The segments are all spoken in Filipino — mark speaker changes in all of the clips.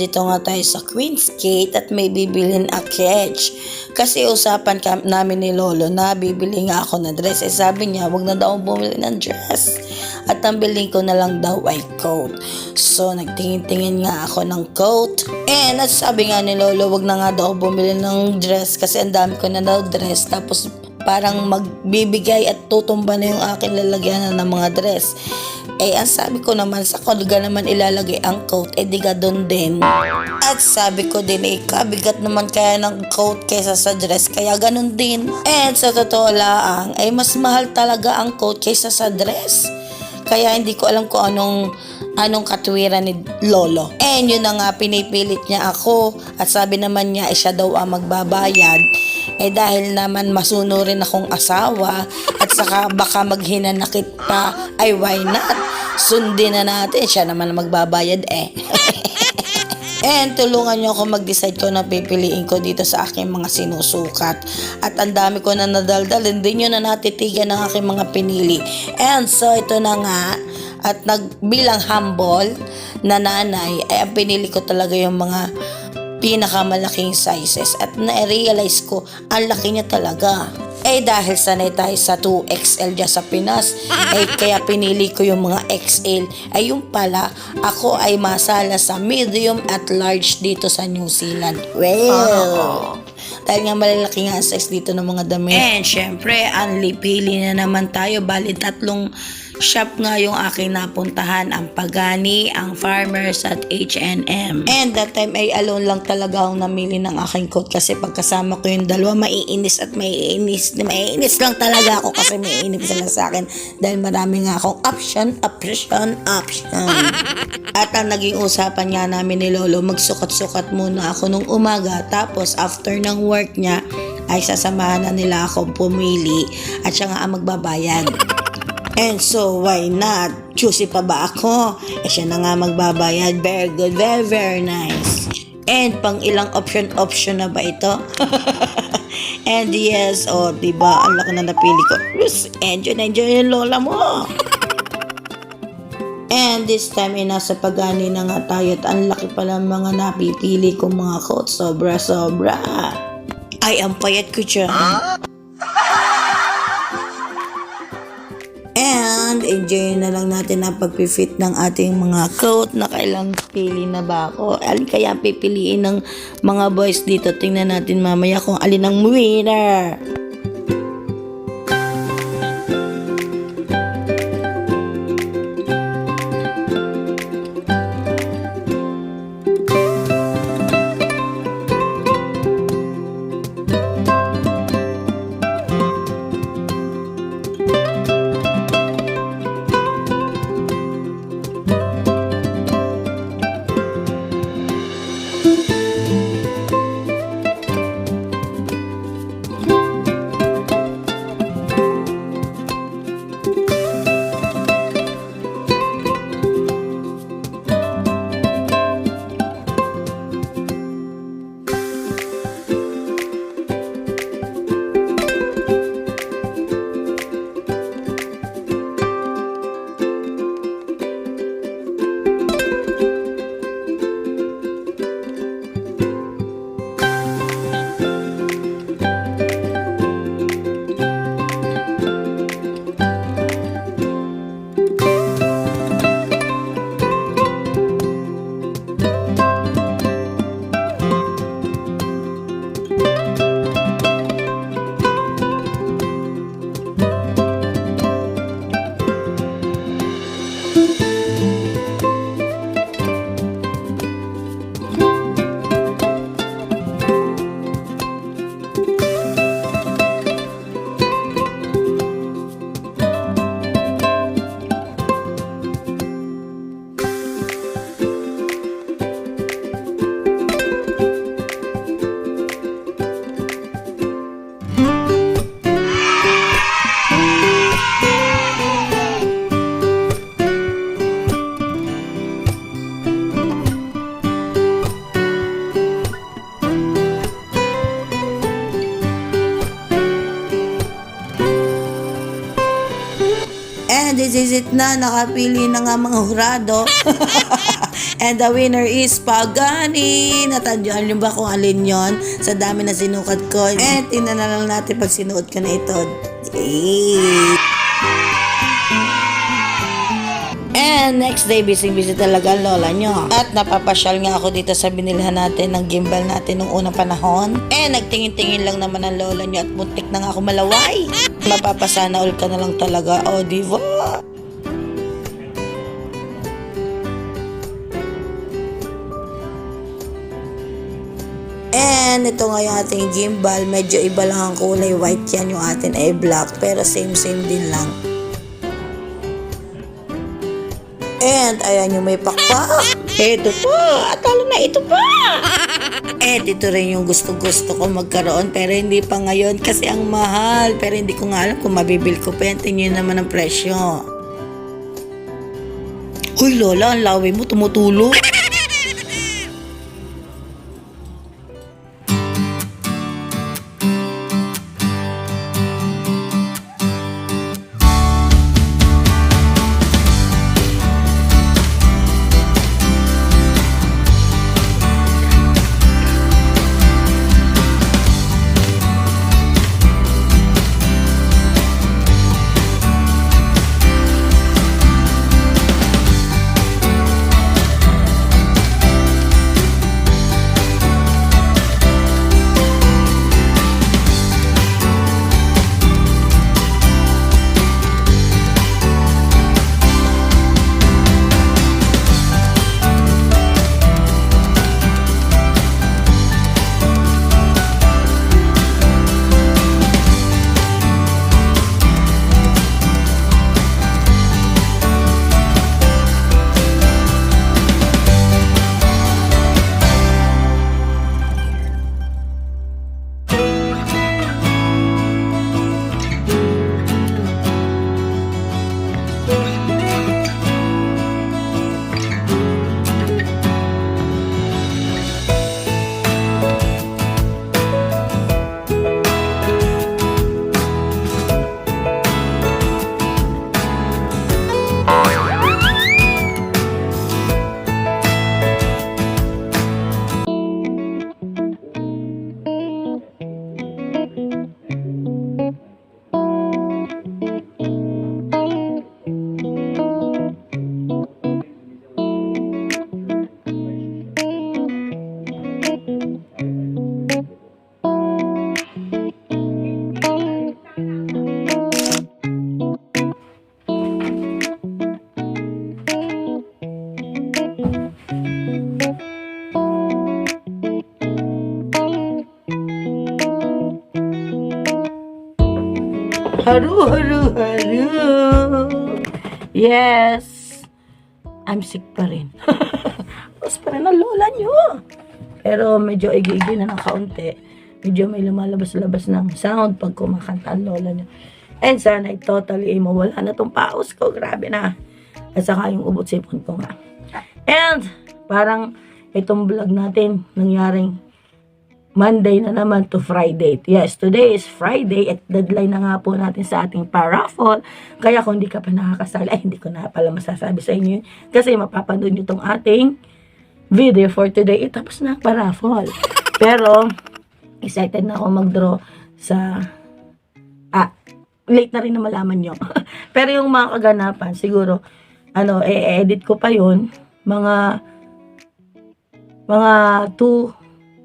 Speaker 1: andito nga tayo sa Queen's Gate at may bibilin a catch. Kasi usapan ka, namin ni Lolo na bibili nga ako ng dress. Eh sabi niya, wag na daw bumili ng dress. At ang bilhin ko na lang daw ay coat. So nagtingin-tingin nga ako ng coat. And at sabi nga ni Lolo, wag na nga daw bumili ng dress kasi ang dami ko na daw dress. Tapos parang magbibigay at tutumba na yung akin lalagyan ng mga dress. Eh, ang sabi ko naman, sa kolga naman ilalagay ang coat, eh di ka doon din. At sabi ko din, eh, kabigat naman kaya ng coat kaysa sa dress, kaya ganun din. And sa totoo lang, ay mas mahal talaga ang coat kaysa sa dress. Kaya hindi ko alam kung anong anong katwiran ni Lolo. And yun na nga, pinipilit niya ako. At sabi naman niya, eh, siya daw ang magbabayad. Eh dahil naman masuno rin akong asawa at saka baka maghinanakit pa, ay why not? Sundin na natin, siya naman magbabayad eh. And tulungan niyo ako mag-decide ko na pipiliin ko dito sa aking mga sinusukat. At ang dami ko na nadaldal, hindi nyo na natitigan ng aking mga pinili. And so ito na nga, at nagbilang humble na nanay, ay ang pinili ko talaga yung mga pinakamalaking sizes. At na-realize ko, ang laki niya talaga. Eh dahil sanay tayo sa 2XL dyan sa Pinas, eh kaya pinili ko yung mga XL. Ay yung pala, ako ay masala sa medium at large dito sa New Zealand. Well, dahil nga malalaki nga ang size dito ng mga damit. And syempre, unli pili na naman tayo. Bali tatlong shop nga yung aking napuntahan. Ang Pagani, ang Farmers at H&M. And that time ay alone lang talaga akong namili ng aking coat kasi pagkasama ko yung dalawa, maiinis at maiinis. Maiinis lang talaga ako kasi maiinis sila sa akin dahil marami nga akong option, option, option. At ang naging usapan nga namin ni Lolo, magsukat-sukat muna ako nung umaga tapos after ng work niya ay sasamahan na nila ako pumili at siya nga ang magbabayad. And so, why not? Choosy pa ba ako? Eh, siya na nga magbabayad. Very good. Very, very nice. And pang ilang option-option na ba ito? And yes, oh, diba? Ang laki na napili ko. Yes, enjoy na enjoy yung lola mo. And this time ay nasa pagani na nga tayo at ang laki pala mga napipili kong mga coat. Sobra, sobra. Ay, ang payat ko dyan. And enjoy na lang natin ang pagpifit ng ating mga coat na kailang pili na ba ako. Alin kaya pipiliin ng mga boys dito? Tingnan natin mamaya kung alin ang winner. And this is it na, nakapili na nga mga hurado. And the winner is Pagani. Natandyan niyo ba kung alin yon sa dami na sinukat ko? Na lang natin pag sinuot ko na ito. Yay! And next day, busy-busy talaga lola nyo. At napapasyal nga ako dito sa binilhan natin ng gimbal natin nung unang panahon. And nagtingin-tingin lang naman ang lola nyo at muntik na nga ako malaway. Mapapasana all ka na lang talaga. O, di ba? And ito nga yung ating gimbal. Medyo iba lang ang kulay. White yan yung atin ay black. Pero same-same din lang. And ayan yung may pakpak. Ito pa. Atalo na ito pa. And ito rin yung gusto-gusto ko magkaroon. Pero hindi pa ngayon kasi ang mahal. Pero hindi ko nga alam kung mabibil ko pa yan. Tingnan naman ang presyo. Uy, Lola, ang lawi mo tumutulo. Yes. I'm sick pa rin. Tapos pa rin ang lola nyo. Pero medyo igi-igi na ng kaunti. Medyo may lumalabas-labas ng sound pag kumakanta ang lola nyo. And sana ay totally ay mawala na tong paus ko. Grabe na. At saka yung ubot sipon ko nga. And parang itong vlog natin nangyaring Monday na naman to Friday. Yes, today is Friday at deadline na nga po natin sa ating paraffle. Kaya kung hindi ka pa nakakasali, ay hindi ko na pala masasabi sa inyo yun. Kasi mapapanood nyo itong ating video for today. Eh, tapos na ang paraffle. Pero, excited na ako mag-draw sa... Ah, late na rin na malaman nyo. Pero yung mga kaganapan, siguro, ano, e-edit ko pa yun. Mga, mga 2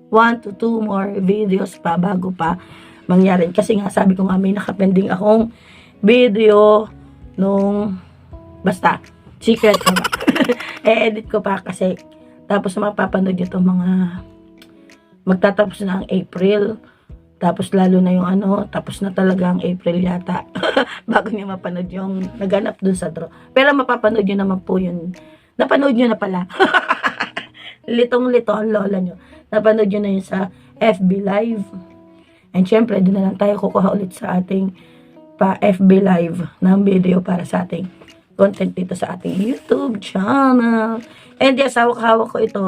Speaker 1: one to two more videos pa bago pa mangyari. Kasi nga, sabi ko nga, may nakapending akong video nung, basta, secret nga. E-edit ko pa kasi, tapos mapapanood nyo mga, magtatapos na ang April, tapos lalo na yung ano, tapos na talaga ang April yata, bago nyo mapanood yung naganap dun sa draw. Pero mapapanood nyo naman po yun. Napanood nyo na pala. Litong-lito lola nyo napanood nyo na yun sa FB Live. And syempre, doon na lang tayo kukuha ulit sa ating pa FB Live ng video para sa ating content dito sa ating YouTube channel. And yes, hawak-hawak ko ito.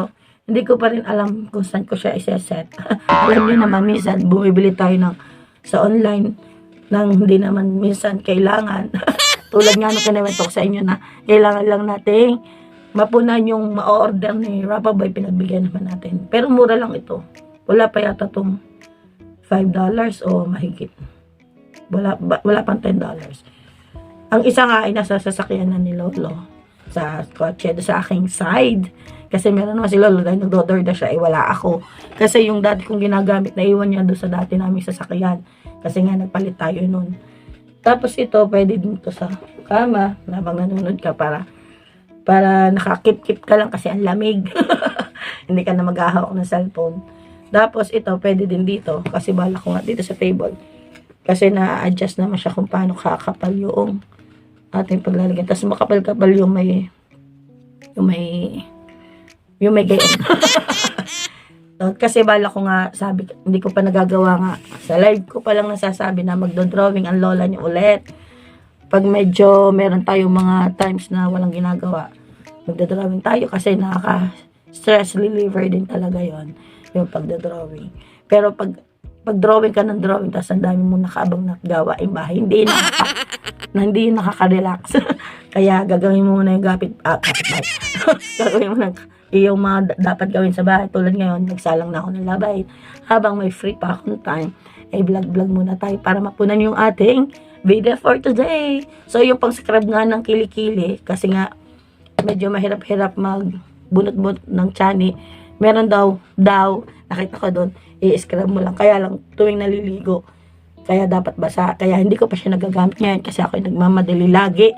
Speaker 1: Hindi ko pa rin alam kung saan ko siya iseset. alam niyo naman, minsan bumibili tayo ng sa online nang hindi naman minsan kailangan. Tulad nga nung ko sa inyo na kailangan lang nating
Speaker 2: mapunan yung ma-order ni Rapa Boy, pinagbigyan naman natin. Pero mura lang ito. Wala pa yata tong $5 o mahigit. Wala, ba- wala pang $10. Ang isa nga ay nasa sasakyan na ni Lolo sa kotse sa aking side. Kasi meron naman si Lolo dahil nagdodorda siya, eh wala ako. Kasi yung dati kong ginagamit, naiwan niya doon sa dati namin sasakyan. Kasi nga nagpalit tayo nun. Tapos ito, pwede din to sa kama, habang nanonood ka para para nakakip-kip ka lang kasi ang lamig. Hindi ka na maghahawak ng cellphone. Tapos ito, pwede din dito kasi bala ko nga dito sa table. Kasi na-adjust naman siya kung paano kakapal yung ating paglalagyan. Tapos makapal-kapal yung may yung may yung may gayon. Kasi bala ko nga, sabi, hindi ko pa nagagawa nga. Sa live ko pa lang nasasabi na magdo-drawing ang lola niyo ulit. Pag medyo meron tayong mga times na walang ginagawa, magdo-drawing tayo kasi nakaka-stress reliever din talaga yon yung pagdo-drawing. Pero pag pag-drawing ka ng drawing, tapos ang dami mo nakaabang na gawaing bahay, hindi nakaka, na hindi nakaka-relax. Kaya gagawin mo muna yung gapit, ah, gapit gagawin mo na yung mga da- dapat gawin sa bahay. Tulad ngayon, nagsalang na ako ng labay. Habang may free pa akong time, ay vlog-vlog muna tayo para mapunan yung ating video for today. So, yung pang-scrub nga ng kilikili, kasi nga, medyo mahirap-hirap mag bunot-bunot ng chani. Meron daw, daw, nakita ko doon, i-scrub mo lang. Kaya lang, tuwing naliligo, kaya dapat basa. Kaya hindi ko pa siya nagagamit ngayon kasi ako nagmamadali lagi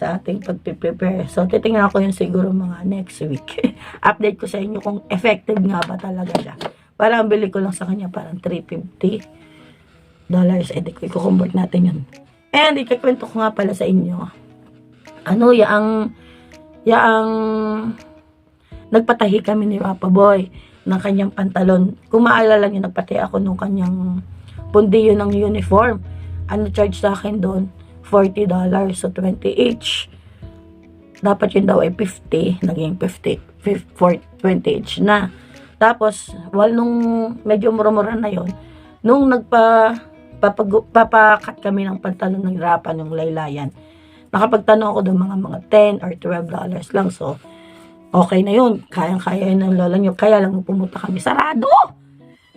Speaker 2: sa ating pagpiprepare. So, titingnan ko yun siguro mga next week. Update ko sa inyo kung effective nga ba talaga siya. Parang bili ko lang sa kanya parang 350 dollars. Eh, di ko i-convert natin yun. And, ikakwento ko nga pala sa inyo. Ano, yaang, yaang, nagpatahi kami ni Papa Boy ng kanyang pantalon. Kung maalala niyo, nagpatahi ako nung kanyang pundiyo ng uniform. Ano charge sa akin doon? $40. So, 20 each. Dapat yun daw ay 50. Naging 50. 50 20 each na. Tapos, well, nung medyo mura-mura na yon nung nagpa papag, papakat kami ng pantalon ng rapan, yung laylayan, nakapagtanong ako doon mga mga 10 or 12 dollars lang. So, okay na yun. Kayang-kaya yun ng lola nyo. Kaya lang pumunta kami, sarado!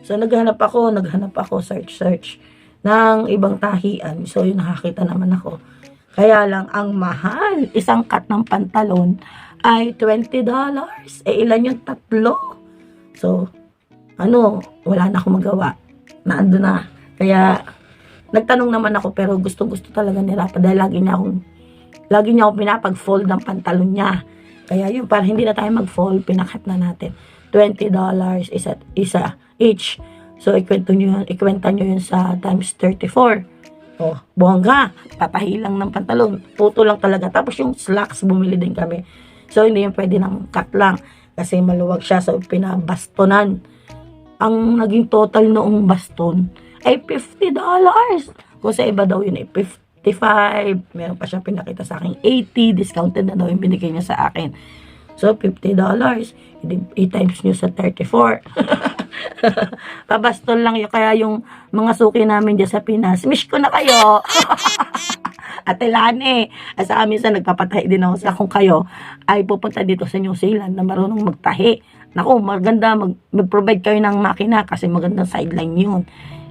Speaker 2: So, naghanap ako, naghanap ako, search, search ng ibang tahian. So, yun, nakakita naman ako. Kaya lang, ang mahal, isang cut ng pantalon ay $20. Eh, ilan yung tatlo? So, ano, wala na akong magawa. Naando na. Kaya, nagtanong naman ako, pero gusto-gusto talaga ni Rafa dahil lagi niya akong, lagi niya ako pinapag-fold ng pantalon niya. Kaya yun, para hindi na tayo mag-fold, pinakat na natin. $20 isa, isa each. So, ikwento nyo yun, ikwenta nyo yun sa times 34. Oh, bongga. Papahilang ng pantalon. Puto lang talaga. Tapos yung slacks, bumili din kami. So, hindi yung pwede ng cut lang. Kasi maluwag siya. So, pinabastonan. Ang naging total noong baston ay $50. Kung sa iba daw yun ay 55. Meron pa siyang pinakita sa akin 80. Discounted na daw yung binigay niya sa akin. So, $50. I-times nyo sa 34. Pabaston lang yun. Kaya yung mga suki namin dyan sa Pinas, miss ko na kayo. Ate Lani, at sa amin sa nagpapatahi din ako sa kung kayo ay pupunta dito sa New Zealand na marunong magtahi. Naku, maganda mag, mag-provide kayo ng makina kasi magandang sideline yun.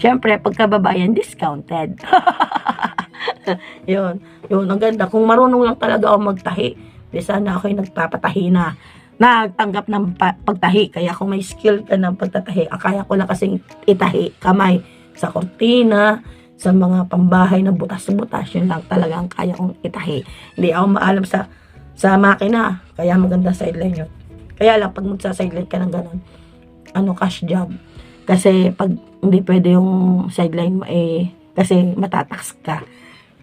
Speaker 2: Siyempre, pagkababayan, discounted. yun, yun, ang ganda. Kung marunong lang talaga ako magtahi, di sana ako yung nagpapatahi na nagtanggap ng pa- pagtahi. Kaya kung may skill ka ng pagtatahi, ang kaya ko lang kasing itahi kamay sa kortina, sa mga pambahay na butas-butas, yun lang talaga kaya kong itahi. Hindi ako maalam sa sa makina, kaya maganda sideline yun. Kaya lang, pag magsa-sideline ka ng ganun, ano, cash job. Kasi pag hindi pwede yung sideline mo, eh, kasi matatax ka.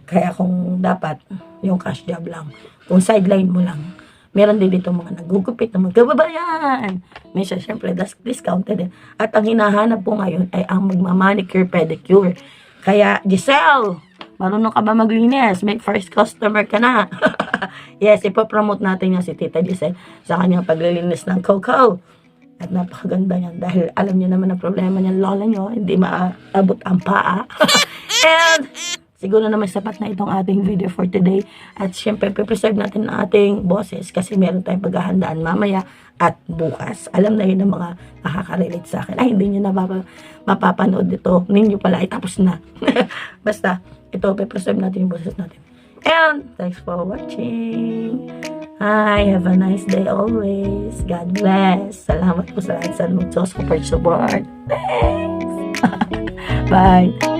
Speaker 2: Kaya kung dapat, yung cash job lang. Kung sideline mo lang, meron din dito mga nagugupit na magkababayan. Minsan, syempre, das discounted. At ang hinahanap po ngayon ay ang magmamanicure, pedicure. Kaya, Giselle, marunong ka ba maglinis? May first customer ka na. yes, ipopromote natin yung si Tita Giselle sa kanyang paglilinis ng Coco. At napakaganda niyan dahil alam niyo naman ang problema niyan, lola niyo, hindi maabot ang paa. And Siguro naman sapat na itong ating video for today. At syempre, preserve natin ang ating boses kasi meron tayong paghahandaan mamaya at bukas. Alam na yun ng mga nakaka-relate sa akin. Ay, hindi nyo na mapa- mapapanood ito. Ninyo pala ay tapos na. Basta, ito, preserve natin yung boses natin. And, thanks for watching. Hi, have a nice day always. God bless. Salamat po sa lahat sa mag-support support. Thanks. Bye.